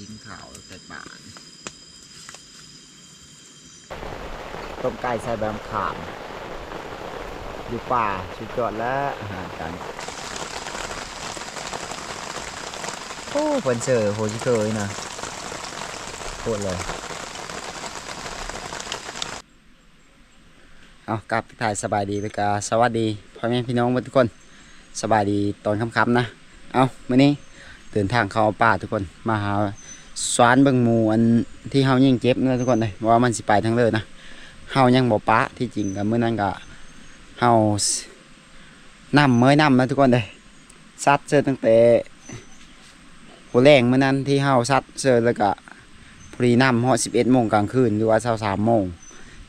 ชิ้นขาวแต่บานต้มไก่ใส่ใบมะขาม อยู่ป่าสุดยอดและอาหารกัน โอ้เพิ่นเจอโหชิเคยนะโคตรเลย เอากลับถ่ายสบายดีเลยกาสวัสดีพ่อแม่พี่น้องทุกคนสบายดีตอนค่ำๆนะ เอามื้อนี้เดินทางเข้าป่าทุกคนมาหา สวนเบิ่งหมูอันที่เฮายิงเจ็บนะทุกคนเลยว่ามันสิไปทางเลยนะเฮายังบ่ปะที่จริงก็มื้อนั้นก็เฮานํเมื่อนํนะทุกคนเลยซัดเจอตั้งแต่หัวแรงมื้อนั้นที่เฮาซัดเจอแล้วก็พอดีนํฮอด11โมงกลางคืนหรือว่า23โมง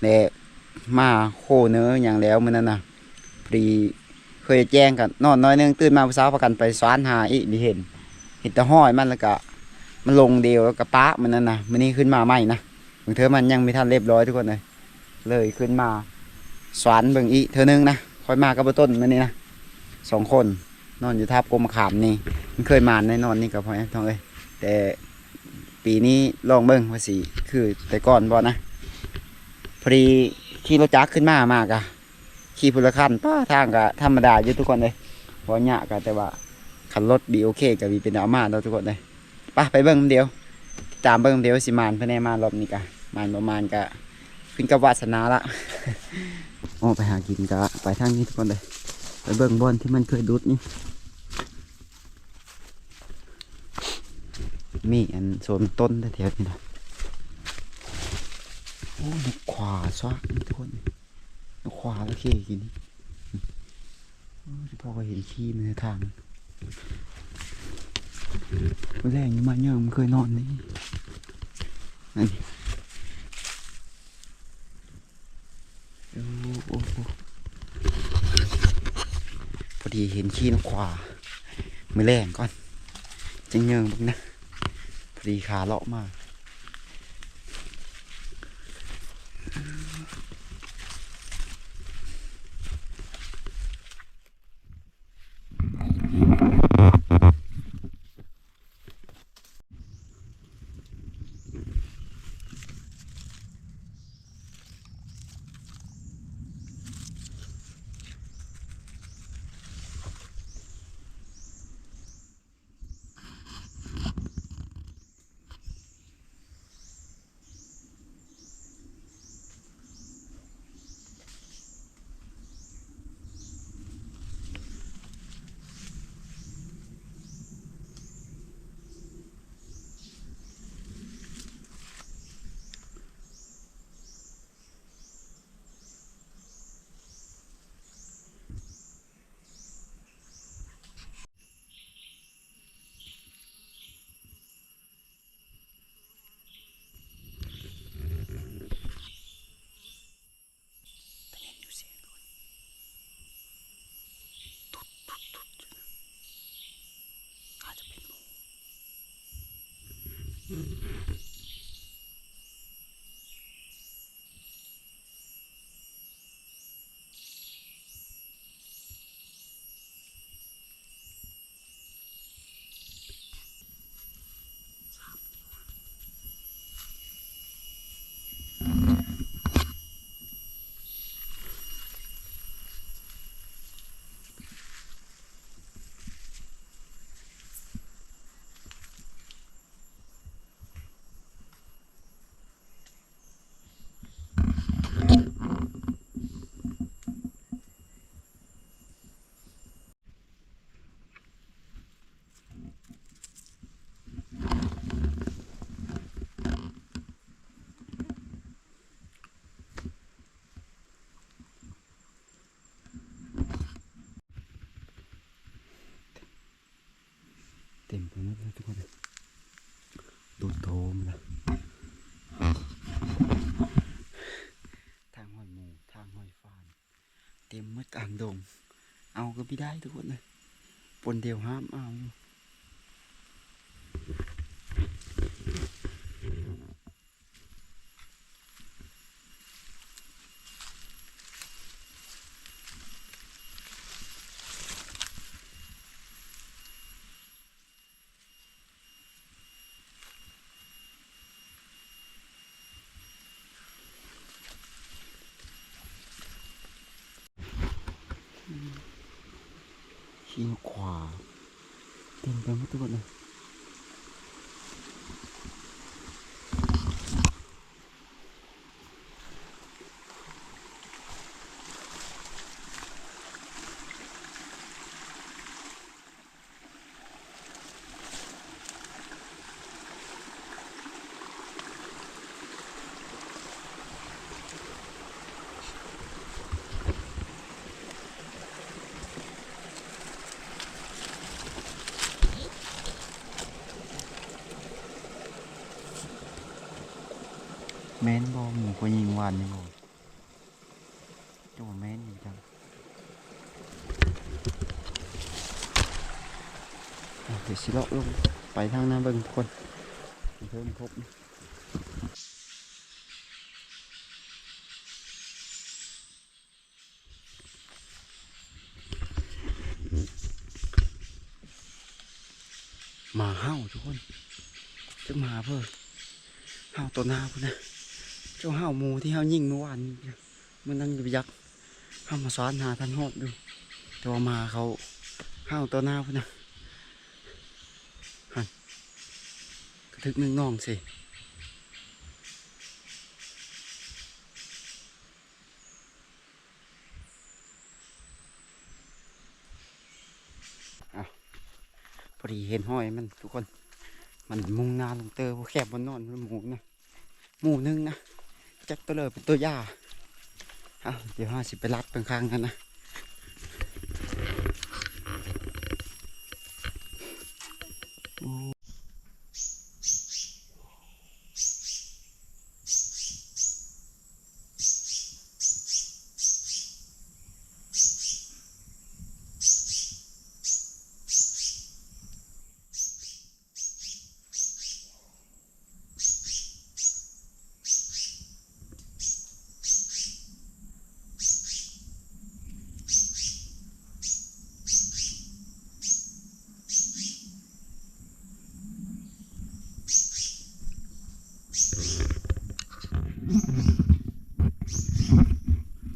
และมาโคเนื้ออย่างแล้วมื้อนั้นน่ะพอดีเคยแจ้งกันนอนน้อยนึงตื่นมาเช้าประกันไปสวนหาอีนี่เห็นเห็นแตะห้อยมันแล้วก็ มันลงเดียวแล้วก็ปะมันนั่นนะมันนี่ขึ้นมาใหม่นะบางเธอมันยังไม่ทันเรียบร้อยทุกคนเลยเลยขึ้นมาสวนเบิ่งอีเธอนึงนะค่อยมากับต้นมันนี่นะสองคนนอนอยู่ทับกรมขามนี่ มันเคยมาแน่นอนนี่กับพ่อแม่ท้องเอ้ยแต่ปีนี้ลองเบิ่งว่าสิคือแต่ก่อนบ่นะพอดีขี่รถจักรขึ้นมามากอะขี่พลคันป้าทางก็ธรรมดาอยู่ทุกคนเลยพราะหยะก็แต่ว่าขันรถดีโอเคกับวีเป็นอามาเราทุกคนเลย ไปไปเบิ้งเดียว ตามเบิ้งเดียวสิมานเพื่อนแน่มารอบนี้กะมานประมาณกะขึ้นกับวาสนาละโอ้ไปหากินกะไปทางนี้ทุกคนเลยไปเบิ้งบอลที่มันเคยดุดนี่มีอันโซนต้นแถวนี่นะโอ้นกขวาซะทุกคนเอาขวาแล้วขี้กินนี่พ่อก็เห็นขี้มันในทาง แรงอยู่มาเนี่ยมันเคยนอนนี่นั่นโอ้โอ้พอดีเห็นขี้นกขวาไม่แรงก่อนจังเยิงบ้างนะ พอดีขาเลาะมาก ต็มไปหมดเลยทุกคนดูดโทมนะทางห้อยหมูทางห้อยฟานเต็มมดกลางดง เอาก็ไม่ได้ทุกคนเลยปนเดียวห้ามเอาอยู่ กินขวาเต็มไปหมดทุกคนเลย แม่นบอหมูก็ยิงวานนี่บอจังหวะแม่นจริงจังเดี๋ยวสิเลาะลงไปทางหน้าเบิ่งทุกคนเพิ่มพบมาเห่าทุกคนจะมาเพื่อเห่าตัวหน้าพุ่นนะ เจ้าห่าหมูที่ห่ายิ่งเมื่อวานมันนั่งอยู่ยักษ์เห่ามาซ้อนหาท่านโหดดูต่ว่ามาเขาห่าตัวหน้าพุ่นนะหันกระทึกนึงน้องสิอ้าวพอดีเห็นห้อยมันทุกคน มันมุงนาลงเตอร์แคบบนนอนมันหมูนะหมูนึงนะ จักตัวเลยเป็นตัวย่าเอาเดี๋ยวห้าสิบไปรัดเป็นข้างกันนะโอ้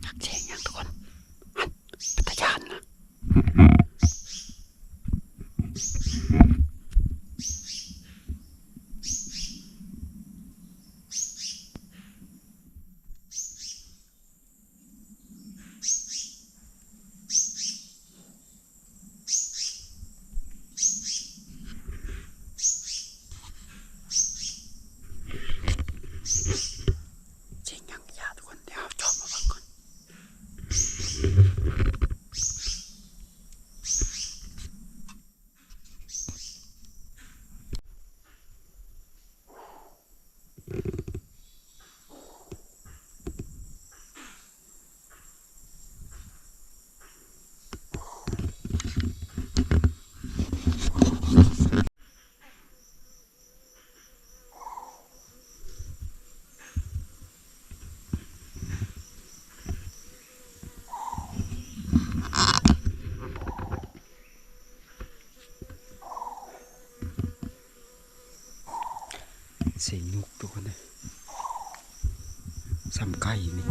ทักเสียงยังทุกคนหันเป็นตาญาณนะเสียงยังยาทุกคนเดี๋ยวเอาจอบมาฟังก่อน เสียงนกทุกคนเลยซ้ำไก่นี่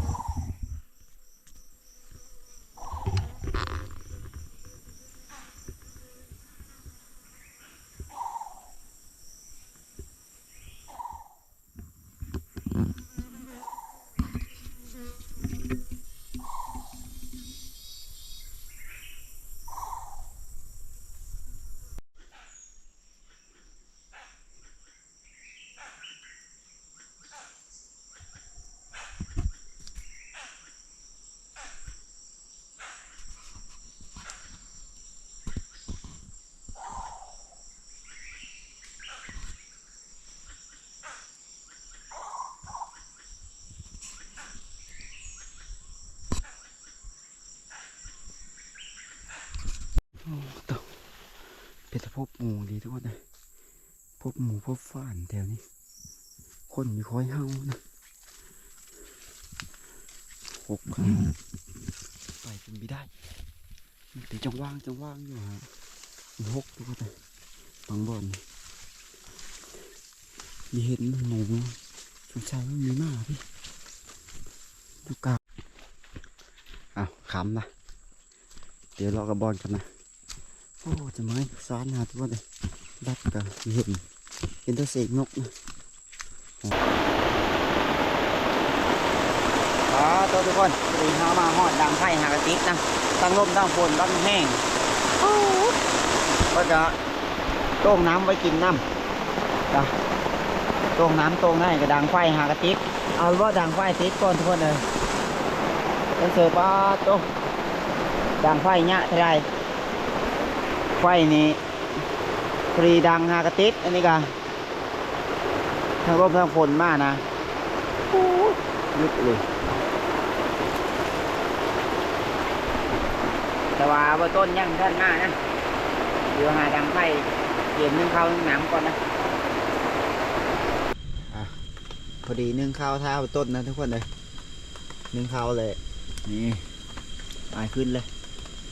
บหมูดีทุกคนเลยพบหมูพบฟ่านแถวนี้ คนมีคอยเฮานะพบกันไปเป็นไม่ได้มันแต่จังว่างจังว่างอยู่ฮะหกทุกคนเลยบางบอนมีเห็นหมูสงสัยมันมีหน้าพี่ดูกาอ้าวขำนะเดี๋ยวเรอกระบอนกันนะ โอ้จะไม่สารหาทุกคนเลยดับกับเห็นเห็นตัวเสกนกนะอ๋อตัวทุกคนตีเฮามาหอดดังไฟหากระติกนะตั้งลมตั้งฝนตั้งแห้งโอ้ก็จะต้มน้ำไว้กินน้ำจ้ะต้มน้ำต้มได้กับดังไฟหากระติกเอาว่าดังไฟติดก่อนทุกคนเลยเป็นเสือป้าโตดังไฟเนี้ยเท่าไร ไฟนี้ฟรีดังหากระติกอันนี้กันทั้งลมทั้งฝนมากนะโอ้ยยุดเลยแต่ว่าบอร์ต้นยังท่านมากนะเดี๋ยวหาดังไฟเกมนึ่งข้าวนึ่งน้ำก่อนนะพอดีนึ่งข้าวท้าต้นนะทุกคนเลยนึ่งข้าวเลยนี่อายขึ้นเลย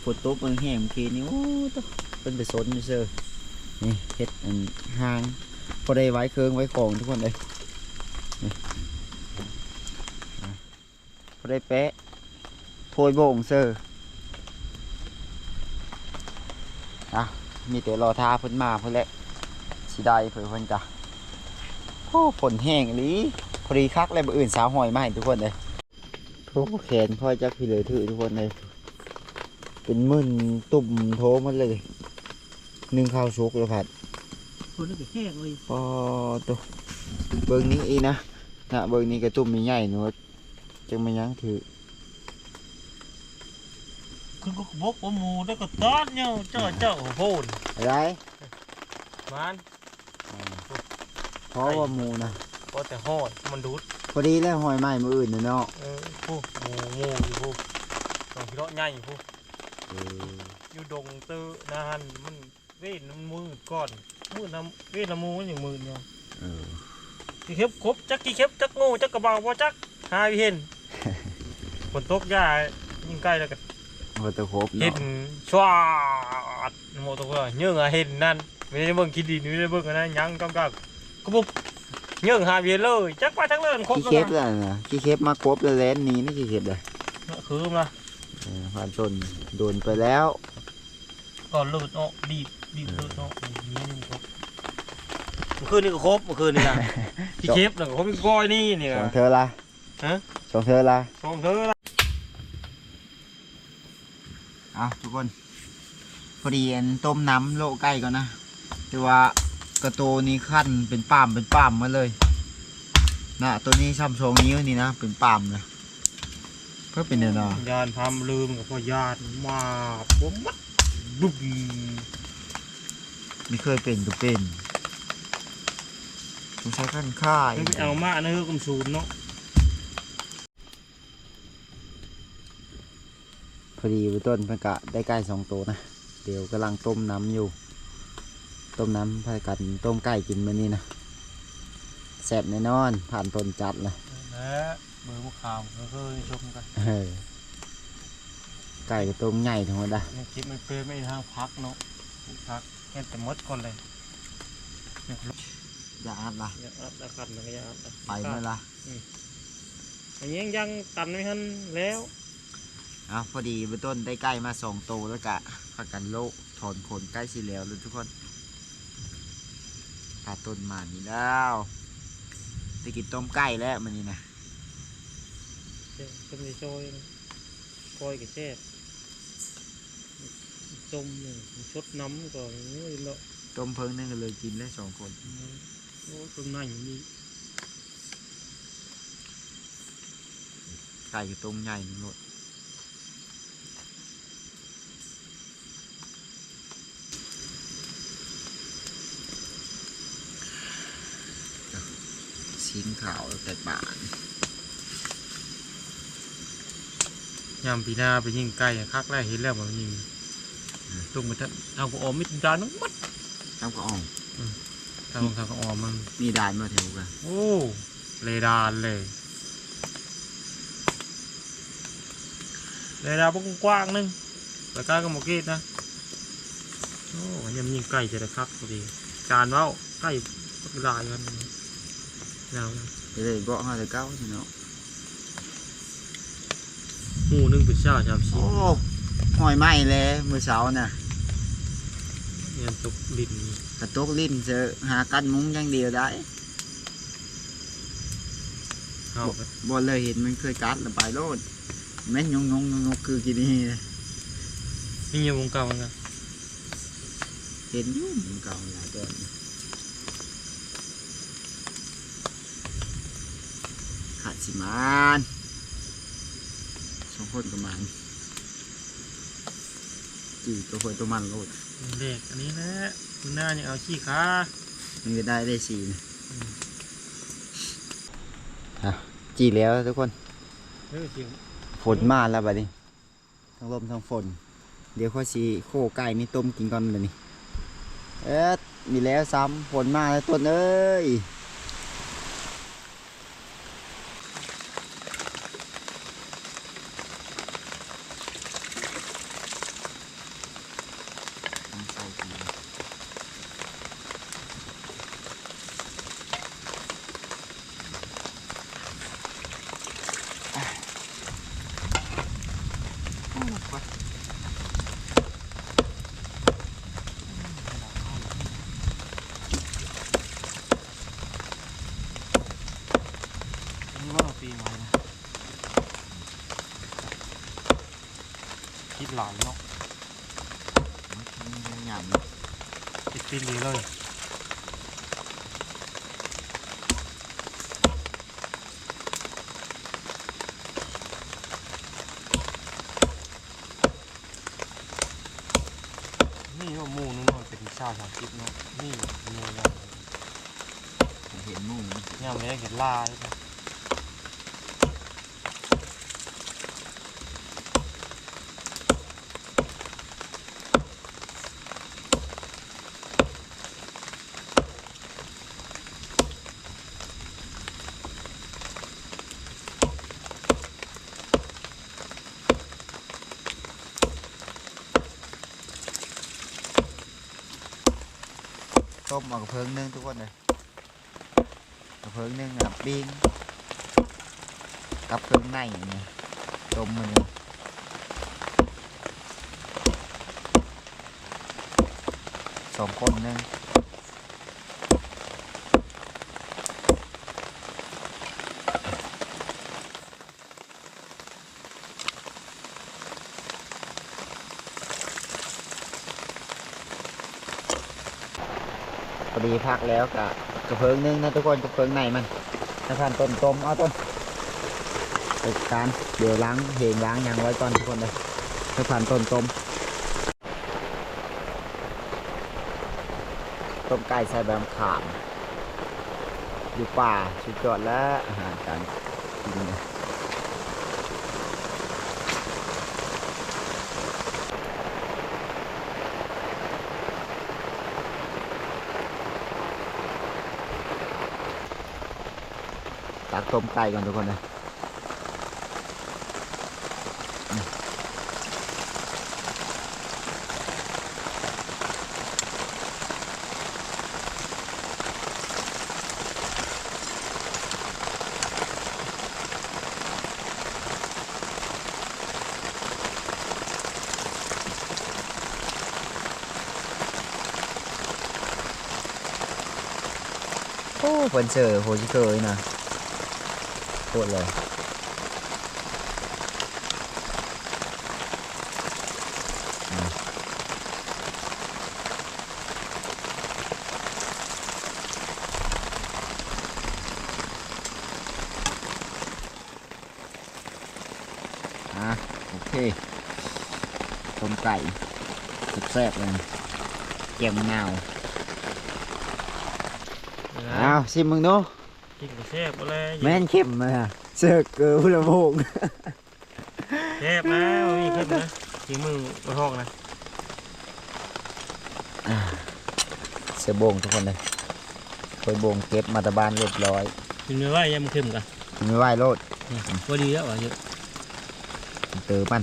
ฝนตกมันแห้งเมื่อกี้นี่โอ้ เป็นไปสนอยู่เซอร์นี่เฮ็ดอันห่างพอได้ไว้เครื่องไว้ของทุกคนเลยพอได้เป๊ะโพยโบ่งเซอร์อะมีแต่รอทาเพิ่นมาเพิ่นแหละสิได้เพิ่นเพิ่นจ้ะโอ้ฝนแห้งลีพอดีคักเลยบ่อื่นสาวหอยมาให้ทุกคนเลยโอ้แขนพ่อจักพี่เลยถือทุกคนเลยเป็นมึนตุ่มโทมันเลย หนึ่งข้าวสุกแล้วผัดคนนึกแห้งเลยพอตัวเบิ่งนี้อีนะนะเบิ่งนี้กระตุ่มมีใหญ่หนูจังมายังถือคุณก็บกว่าหมูได้ก็ตอนเนี่ยเจ้าเจ้าโหนอะไรมันเพราะว่าหมูนะพอแต่โหดมันดูดพอดีแล้วหอยใหม่มืออื่นน่ะเนาะเออผู้หมูหมูอยู่ผู้ต้องพิเลาะใหญ่ผู้เอออยู่ดงเตอร์นานมัน เว้นมันมืดก่อนมืดน้ำเว้นน้ำมูมันอย่างมืดเนาะเออกี่เข็บครบจักกี่เข็บจักงูจักกระเบาบ่จักหาเห็นฝนตกยายิ่งใกล้แล้วก็พอตะครบเห็นเนาะชวาดโมตัวก็เยื่อเห็นนั่นไม่ได้เบิ่งคิดดีไม่ได้เบิ่งอันนั้นยังกำกับก็บุบเยื่อหาเวียนเลยจักไปทั้งเรื่องครบขี้แล้วเค็บแล้วนะขี้เค็บมาครบแล้วแลนหนี้นี่ขี้เค็บเลยนะคือมาเออผ่านต้นโดนไปแล้วก่อนเลือดออกบีบ บีบเลือดออกนี่นี่ครบเมื่อคืนนี่ก็ครบเมื่อคืนนี่นะที่เคฟหนึ่งครบก้อยนี่เนี่ยสองเธอละฮะสองเธอละของเธอละเอาทุกคนพอดีอันต้มน้ำโลใกล้ก่อนนะแต่ว่ากระโตนี้ขั้นเป็นป่ามเป็นป่ามมาเลยนะตัวนี้ช่ำชองนิ้วนี่นะเป็นป่ามนะเพื่อเป็นเนาะยานพามลืมกับพ่อยานมาปุ๊บมัดบุ้ม ไม่เคยเป็นก็เป็นต้องใช้ขั้นค่ายไม่เอามาอันนั้นคือกำสูนเนาะพอดีไปต้นพนกะได้ใกล้สองตัวนะ เดี๋ยวกำลังต้มน้ำอยู่ ต้มน้ำพากันต้มไก่กินมื้อนี้นะแซ่บแน่นอน ผ่านต้นจัดเลยและเบอร์พวกข่าวก็เคยชมกันเออไก่ก็ต้มใหญ่ธรรมดาในคลิปมันเป็นไม่ทางพักเนาะพัก แค่แต่มดก่อนเลยเนี่ยอย่าอัดละอย่าอัดอาคันนะอย่าอัดนะไปเมื่อละอันนี้ยังยังตันไม่ทันแล้วอะพอดีไปต้นได้ใกล้มาสองตัวแล้วกะพากันโลกถอนขนใกล้สิแล้วเลยทุกคนพาต้นมานี่แล้วได้กินต้มไก่แล้วมันนี่นะจะมีโชยนะคอยกับแช่ จมหนึ่งชดน้ำก่อนนี่เนาะต้มเพิ่งนั่นก็เลยกินแล้วสองคนโอ้ตรงไหนนี่ไก่ก็ต้มใหญ่หนึ่งโลดชิ้นขาวแต่บานยามปีหน้าไปยิงไก่คักแรกเห็นแล้วมันยิง ตรงไปท่านเอาก็ออมมิดดานน้องมัดน้ำก็อ่องทางทางก็ออมมันมีดานมาแถวกันโอ้เลดานเลยเลดานกว้างๆนึงแต่กล้าก็หมกเกตนะโอ้ยำยิงไก่จะได้คักพอดีจานเว้าไก่ก็ลายกันแล้วจะได้เบาะห้าแต่เก้าสิเนาะหมูหนึ่งเป็นเช้าชามสีโอ้ หอยไหม้เลยมือเช้าน่ะยันตกดินกระตกลิ้นเจอหากันมุ้งอย่างเดียวได้เข้าไปบ่เลยเห็นมันเคยกัดแล้วไปโลดแม่นยงยงยงยงคือกินนี่นี่ยังวงเก่าเหมือนกันเห็นอยู่มันเก่าหลายตัวขาดสิมานสองคนประมาณ จีตัวคนตัวมันโลดเด็กอันนี้แหละคุณหน้ายังเอาขี้ขามันจะได้ได้สีนะอะจีแล้วทุกคน เฮ้ยเสียงฝนมาแล้วบัดนี้ ทั้งลมทั้งฝน เดี๋ยวข้อสีโคไก่มีต้มกินก่อนบัดนี้ เอ๊ะมีแล้วซ้ำฝนมาแล้วต้นเอ้ยต้องใส่ที นี่ว่าเราปีใหม่นะคิด หลายเนาะมันหยาบคิดปีดีเลยนี่ว่าหมูนึงมันเป็นชาวสามสิบเนาะนี่หมูยังเห็นหมูมันยังไม่ได้เห็นลายนะ ต้ มเอากระเพิงนึ่งทุกคนเลยกระเพิงนึ่งกับปิ้งกับเครื่องในเนี่ยต้มมันสองคนนึง อดีพักแล้วกะกระเพิงนึงนะทุกคนกระเพิงในมันนะพานต้นต้มเอาต้นติดการเดี๋ยวล้างเหงล้างยางไว้ก่อนทุกคนเลยนะพานต้นต้มต้มไก่ใส่แบมขามอยู่ป่าสุดยอดแล้วอาหารการกินเนี่ย ต้มไก่ก่อนทุกคนเลยโอ้เพิ่นเจอโหชิเคยนะ คตรเลยอะอะโอเคต้มไก่แซ่บๆเลยเกี่ยมมะนาวอ้าวชิมมึงดู กินกับแซ่บอะไรแม่นเข้มเลยอะเสือกเกลือพุทธโภคแซ่บนะมีขึ้นนะทีมือมาทอกนะเสือโบงทุกคนเลยเคยโบงเก็บมาตะบานเรียบร้อยกินไม่ไหวยังมันขึ้นกันไม่ไหวโลดพอดีแล้วอะเยอะเตอมัน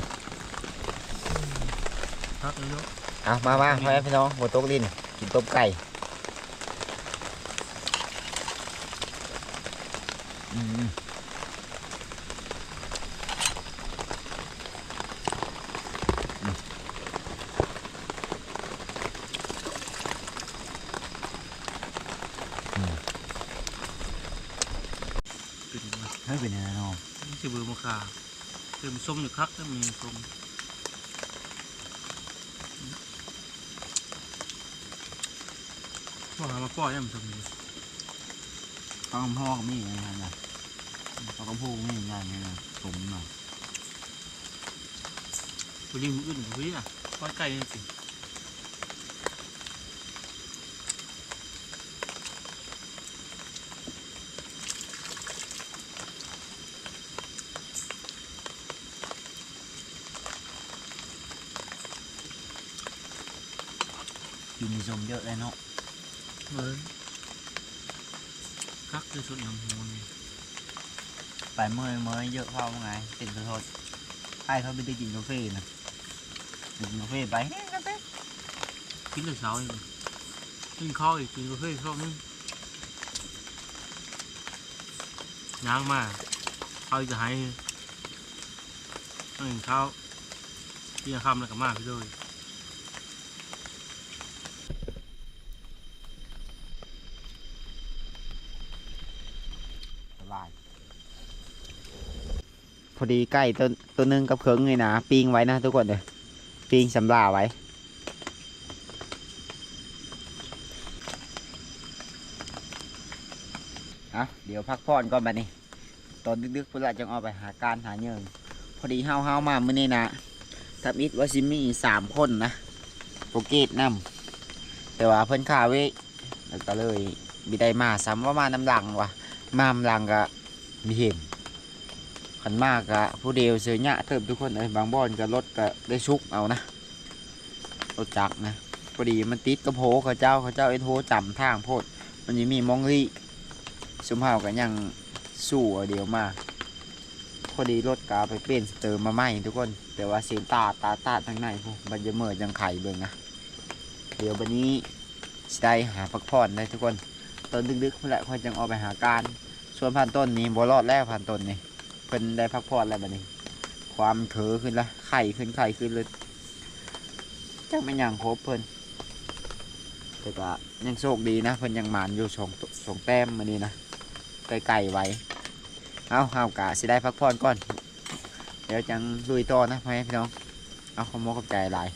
พักเลยเนาะเอามามาพ่อแม่พี่น้องหมดตกลินกินต้มไก่ อืมเป็นมาเฮ้ยเป็นยังไงน้องนี่คือเบอมะขาเติมส้มอยู่คักแล้วมีส้มว่าหามาปล่อยยังส้มนี่ข้าวกำพ่อก็มีไงนะข้าวกำพูมีไงนี่ไงมืออื่นเฮ้ยอะ ปล่อยไก่นี่สิกินมีสมเยอะเลยเนาะเบิร์นคักคือสุดน้ำหูนี่ ไปเมื่อยเมื่อยเยอะเข้าไงติดขอโทษไอ้เขาไม่ได้กินกาแฟนะกินกาแฟไปแห้งกันเต้กินแต่เช้าเองกินข้าวอีกกินกาแฟข้าวนึงย่างมาข้าวจะให้ต้องกินข้าวที่จะคำแล้วก็มาพี่ด้วยสบาย พอดีใกล้ตัวตัวหนึงกับเคิงเลยนะปิงไว้นะทุกคนเลยปิงสำลาไว้อะเดี๋ยวพักผ่อนก่อนบัดนี้ตอนดึกๆพุ่นละจังออกไปหาการหาเงินพอดีเฮาเฮาๆมามื้อนี้นะทับอิดว่าซิมีสามคนนะโปรเกตนำแต่ว่าเพิ่นขาเวกแล้วก็เลยบิได้มาซ้ำว่ามาน้ำหลังว่ะมามลังก็มีเห็น ขันมากก็ผู้เดียวเสียหยะเติมทุกคนเลยบางบ่อนก็รถก็ได้ชุกเอานะรถจักรนะพอดีมันติดกระโผเขาเจ้าเขาเจ้าไอ้โทจำทางโพด มันยังมีมองลี่สุมเฮากันยังสู้เดียวมาพอดีรถกาไปเปลี่ยนเตอร์มาใหม่ทุกคน แต่ว่าเสียตาตาตาทางในพวกบันจะเมื่อยังไข่เบิ่งนะเดี๋ยววันนี้สได้หาพักผ่อนได้ทุกคน ตอนดึกๆเพื่อนแหละค่อยจังออกไปหาการส่วนผ่านต้นนี้บ่รอดแล้วผ่านต้นนี่ พิ่นได้พักผ่อนแล้วบัดนี้ ความเถอขึ้นละไข่ขึ้นไข่ขึ้นเลยจังไม่นหยังครบเพิ่นแต่ก็ยังโชคดีนะเพิ่นยังหมานอยู่สองสองแต้มมานี่นะไก่ไก่ไว้เอาเอากะสิได้พักผ่อนก่อน เดี๋ยวจังลุยต่อนะพ่อแม่พี่น้อง เอาขอมยกับใจหลาย